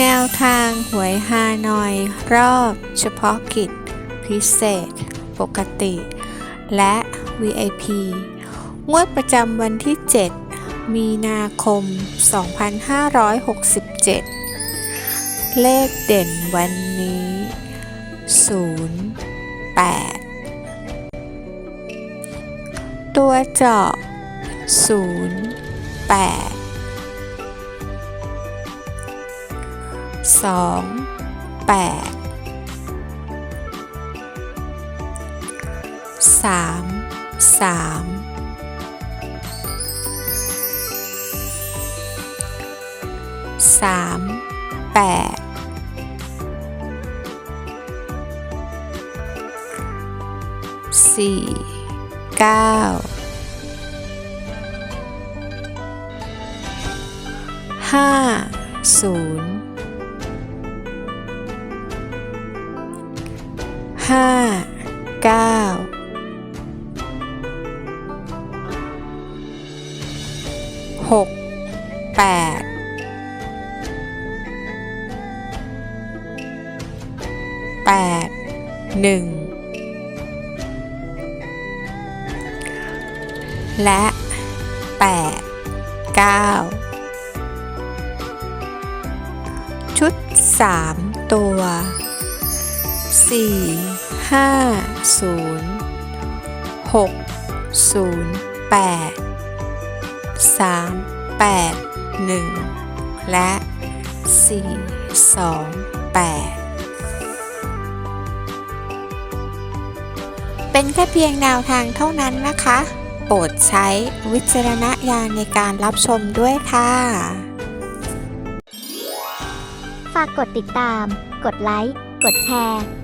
แนวทางหวยฮานอย รอบเฉพาะกิจ พิเศษ ปกติ และ VIP งวดประจำวันที่ 7 มีนาคม 2567 เลขเด่นวันนี้ 0 8 ตัวเจาะ 0 สองแปดสามสามสามแปดสี่เก้าห้าศูนย์ ห้าเก้าหกแปดแปดหนึ่งและแปดเก้าชุดสามตัว สี่ห้าศูนย์หกศูนย์แปดสามแปดหนึ่งและสี่สองแปดเป็นแค่เพียงแนวทางเท่านั้นนะคะ โปรดใช้วิจารณญาณในการรับชมด้วยค่ะ ฝากกดติดตาม กดไลค์ กดแชร์